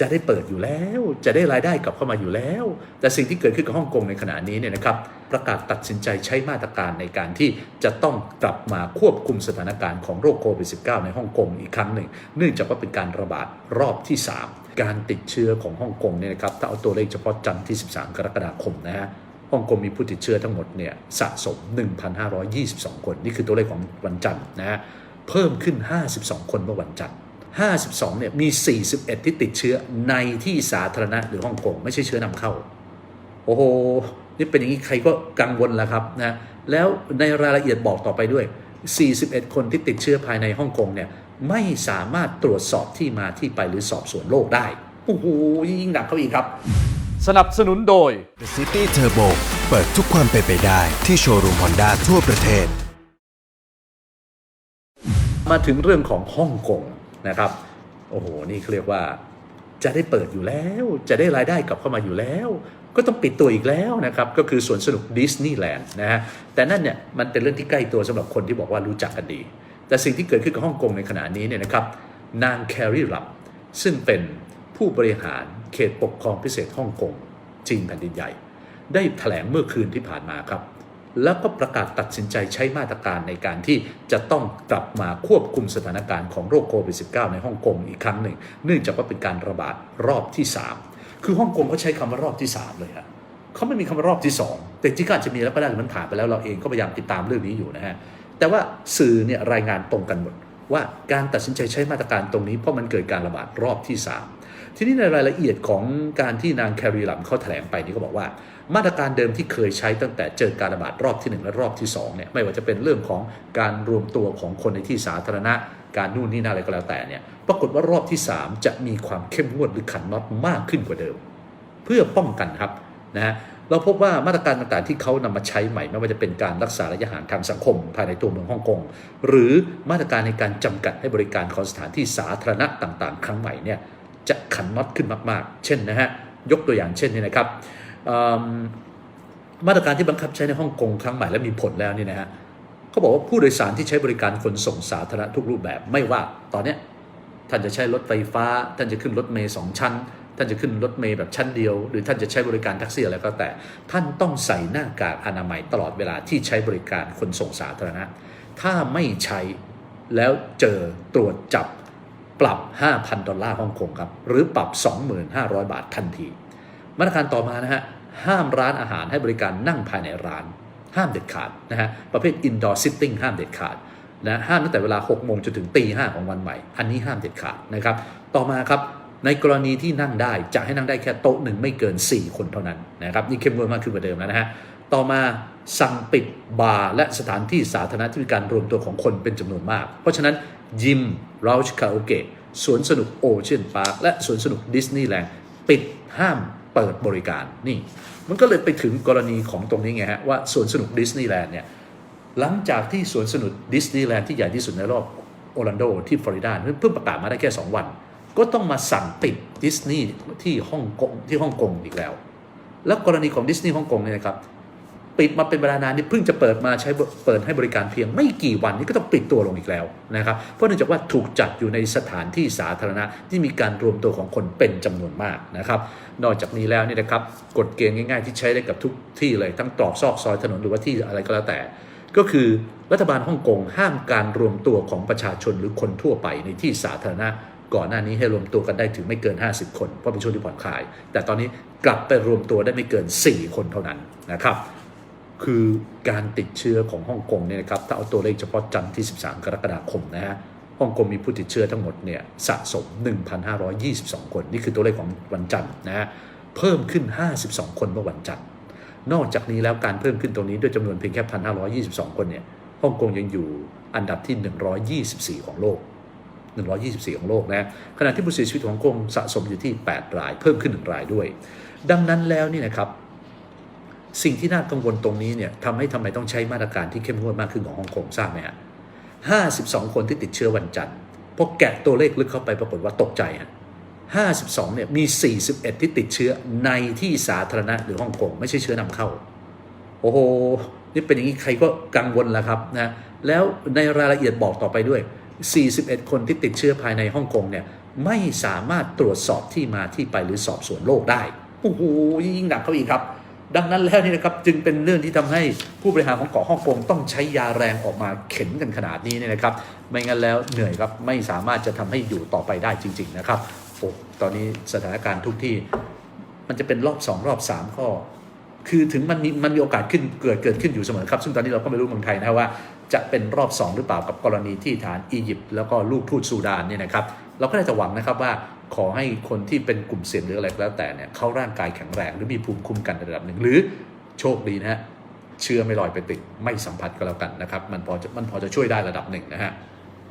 จะได้เปิดอยู่แล้ว จะได้รายได้กลับเข้ามาอยู่แล้ว แต่สิ่งที่เกิดขึ้นกับฮ่องกงในขณะนี้เนี่ยนะครับประกาศตัดสินใจใช้มาตรการในการที่จะต้องกลับมาควบคุมสถานการณ์ของโรคโควิด -19 ในฮ่องกงอีกครั้งหนึ่ง เนื่องจากว่าเป็นการระบาดรอบที่ 3 การติดเชื้อของฮ่องกงเนี่ยนะครับถ้าเอาตัวเลขเฉพาะจันทร์ที่ 13 กรกฎาคมนะฮะฮ่องกงมีผู้ติดเชื้อทั้งหมดเนี่ยสะสม 1,522 คน นี่คือตัวเลขของวันจันทร์นะฮะเพิ่มขึ้น 52 คนเมื่อวันจันทร์ 52เนี่ยมี 41 ที่ติดเชื้อในที่สาธารณะหรือฮ่องกงไม่ใช่เชื้อนำเข้า โอ้โห นี่เป็นอย่างนี้ใครก็กังวลแล้วครับนะแล้วในรายละเอียดบอกต่อไปด้วย 41 คนที่ติดเชื้อภายในฮ่องกงเนี่ยไม่สามารถตรวจสอบที่มาที่ไปหรือสอบสวนโรคได้ โอ้โห ยิ่งหนักเข้าอีกครับ สนับสนุนโดย The City Turbo เปิดทุกความเป็นไปได้ที่โชว์รูมฮอนด้าทั่วประเทศ มาถึงเรื่องของฮ่องกง นะครับโอ้โหนี่เขาเรียกว่า จะได้เปิดอยู่แล้ว จะได้รายได้กลับเข้ามาอยู่แล้ว ก็ต้องปิดตัวอีกแล้วนะครับ ก็คือสวนสนุกดิสนีย์แลนด์นะฮะแต่นั่นเนี่ยมันเป็นเรื่องที่ใกล้ตัวสำหรับคนที่บอกว่ารู้จักกันดี แต่สิ่งที่เกิดขึ้นกับฮ่องกงในขณะนี้เนี่ยนะครับนางแคร์รีลับซึ่งเป็นผู้บริหารเขตปกครองพิเศษฮ่องกงจีนแผ่นดินใหญ่ ได้แถลงเมื่อคืนที่ผ่านมาครับ แล้วก็ประกาศตัดสินใจใช้มาตรการในการที่จะต้องกลับมาควบคุมสถานการณ์ของโรคโควิด -19 ในฮ่องกงอีกครั้งหนึ่ง เนื่องจากว่าเป็นการระบาดรอบที่ 3 คือฮ่องกงเขาใช้คำว่ารอบที่ 3 เลยฮะเขาไม่มีคำว่ารอบที่ 2 แต่จริงๆก็อาจจะมีแล้วก็ได้มันผ่านไปแล้วเราเองก็พยายามติดตามเรื่องนี้อยู่นะฮะแต่ว่าสื่อเนี่ยรายงานตรงกันหมดว่าการตัดสินใจใช้มาตรการตรงนี้เพราะมันเกิดการระบาดรอบที่ 3 ทีนี้ในรายละเอียดของการที่นางแครีลัมเขาแถลงไปนี่ก็บอกว่า มาตรการเดิมที่เคยใช้ตั้งแต่เจอการระบาดรอบที่ 1 และรอบที่2เนี่ยไม่ว่าจะเป็นเรื่องของการรวมตัวของคนในที่สาธารณะ การนู่นนี่นั่นอะไรก็แล้วแต่เนี่ยปรากฏว่ารอบที่ 3 จะมีความเข้มงวดหรือขันน็อตมากขึ้นกว่าเดิม เพื่อป้องกันครับนะฮะเราพบว่ามาตรการต่างๆที่เขานำมาใช้ใหม่ไม่ว่าจะเป็นการรักษาระยะห่างทางสังคม ภายในตัวเมืองฮ่องกงหรือมาตรการในการจำกัดให้บริการของสถานที่สาธารณะต่างๆ ครั้งใหม่เนี่ย จะขันน็อตขึ้นมาก ๆ เช่นนะฮะยกตัวอย่างเช่นนี่นะครับมาตรการที่บังคับใช้ในฮ่องกงครั้งใหม่และมีผลแล้วนี่นะฮะเขาบอกว่าผู้โดยสารที่ใช้บริการขนส่งสาธารณะทุกรูปแบบไม่ว่าตอนนี้ท่านจะใช้รถไฟฟ้า ท่านจะขึ้นรถเมย์สองชั้น ท่านจะขึ้นรถเมย์แบบชั้นเดียว หรือท่านจะใช้บริการแท็กซี่อะไรก็แต่ ท่านต้องใส่หน้ากากอนามัยตลอดเวลาที่ใช้บริการขนส่งสาธารณะ ถ้าไม่ใช้แล้วเจอตรวจจับ ปรับ 5,000 ดอลลาร์ฮ่องกงครับ หรือปรับ 25,000 บาททันที มาตรการต่อมานะฮะ ห้ามร้านอาหารให้บริการนั่งภายในร้าน ห้ามเด็ดขาดนะฮะ ประเภท indoor sitting ห้ามเด็ดขาดนะห้ามตั้งแต่เวลา 6 โมงจนถึงตีห้าของวันใหม่ อันนี้ห้ามเด็ดขาดนะครับ ต่อมาครับ ในกรณีที่นั่งได้ จะให้นั่งได้แค่โต๊ะหนึ่งไม่เกิน 4 คนเท่านั้นนะครับ นี่เข้มงวดมากขึ้นกว่าเดิมแล้วนะฮะ ต่อมาสั่งปิดบาร์และสถานที่สาธารณะที่มีการรวมตัวของคนเป็นจำนวนมาก เพราะฉะนั้น ยิมเราชคาโอเกะสวนสนุกโอเชียนพาร์คและสวนสนุกดิสนีย์แลนด์ปิดห้ามเปิดบริการนี่มันก็เลยไปถึงกรณีของตรงนี้ไงฮะว่าสวนสนุกดิสนีย์แลนด์เนี่ยหลังจากที่สวนสนุกดิสนีย์แลนด์ที่ใหญ่ที่สุดในรอบโอร์แลนโดที่ฟลอริดาเพิ่งประกาศมาได้แค่ 2 วัน ก็ต้องมาสั่งปิดดิสนีย์ที่ฮ่องกงที่ฮ่องกงอีกแล้ว แล้วกรณีของดิสนีย์ฮ่องกงเนี่ยนะครับ ปิดมาเป็นเวลานานนี่เพิ่งจะเปิดมาใช้เปิดให้บริการเพียงไม่กี่วันนี่ก็ต้องปิดตัวลงอีกแล้วนะครับเพราะเนื่องจากว่าถูกจัดอยู่ในสถานที่สาธารณะที่มีการรวมตัวของคนเป็นจำนวนมากนะครับนอกจากนี้แล้วนี่นะครับกฎเกณฑ์ง่ายๆ ที่ใช้ได้กับทุกที่เลยทั้งตรอกซอกซอยถนนหรือว่าที่อะไรก็แล้วแต่ ก็คือรัฐบาลฮ่องกงห้ามการรวมตัวของประชาชนหรือคนทั่วไปในที่สาธารณะก่อนหน้านี้ให้รวมตัวกันได้ถึงไม่เกิน 50 คน เพราะเป็นช่วงที่ผ่อนคลาย แต่ตอนนี้กลับไปรวมตัวได้ไม่เกิน 4 คนเท่านั้นนะครับ คือการติดเชื้อของฮ่องกงเนี่ยนะครับถ้าเอาตัวเลขเฉพาะจันทร์ที่ 13 กรกฎาคมนะฮะฮ่องกงมีผู้ติดเชื้อทั้งหมดเนี่ยสะสม 1,522 คน นี่คือตัวเลขของวันจันทร์นะฮะเพิ่มขึ้น 52 คนเมื่อวันจันทร์นอกจากนี้แล้วการเพิ่มขึ้นตรงนี้ด้วยจำนวนเพียงแค่ 1,522 คนเนี่ยฮ่องกงยังอยู่อันดับที่ 124 ของโลก 124 ของโลกนะขณะที่ผู้เสียชีวิตของฮ่องกงสะสมอยู่ที่ 8 ราย เพิ่มขึ้น 1 รายด้วย ดังนั้นแล้วนี่นะครับ สิ่งที่น่ากังวลตรงนี้เนี่ยทำให้ทำไมต้องใช้มาตรการที่เข้มงวดมากขึ้นของฮ่องกงทราบไหมฮะ52คนที่ติดเชื้อวันจันทร์พอแกะตัวเลขลึกเข้าไปปรากฏว่าตกใจฮะ52เนี่ยมี41ที่ติดเชื้อในที่สาธารณะหรือฮ่องกงไม่ใช่เชื้อนำเข้า โอ้โห นี่เป็นอย่างนี้ใครก็กังวลแล้วครับนะแล้วในรายละเอียดบอกต่อไปด้วย 41 คนที่ติดเชื้อภายในฮ่องกงเนี่ยไม่สามารถตรวจสอบที่มาที่ไปหรือสอบสวนโลกได้โอ้โหยิ่งหนักเข้าอีกครับ ดังนั้นแล้วนี่นะครับจึงเป็นเรื่องที่ทำให้ผู้บริหารของเกาะฮ่องกงต้องใช้ยาแรงออกมาเข็นกันขนาดนี้เนี่ยนะครับ ไม่งั้นแล้วเหนื่อยครับไม่สามารถจะทำให้อยู่ต่อไปได้จริง ๆนะครับโอ้ตอนนี้สถานการณ์ทุกที่ มันจะเป็นรอบสองรอบสามก็คือถึงมันมีมันมีโอกาสขึ้นเกิดเกิดขึ้นอยู่เสมอครับ ซึ่งตอนนี้เราก็ไม่รู้เมืองไทยนะว่าจะเป็นรอบ 2 หรือเปล่ากับกรณีที่ฐานอียิปต์แล้วก็ลูกทูตซูดานเนี่ยนะครับ เราก็ได้แต่หวังนะครับว่า ขอให้คนที่เป็นกลุ่มเสี่ยงหรืออะไรก็แล้วแต่เนี่ยเขาร่างกายแข็งแรงหรือมีภูมิคุ้มกันในระดับหนึ่งหรือโชคดีนะฮะเชื้อไม่ลอยไปติดไม่สัมผัสก็แล้วกันนะครับ มันพอจะมันพอจะช่วยได้ระดับหนึ่งนะฮะ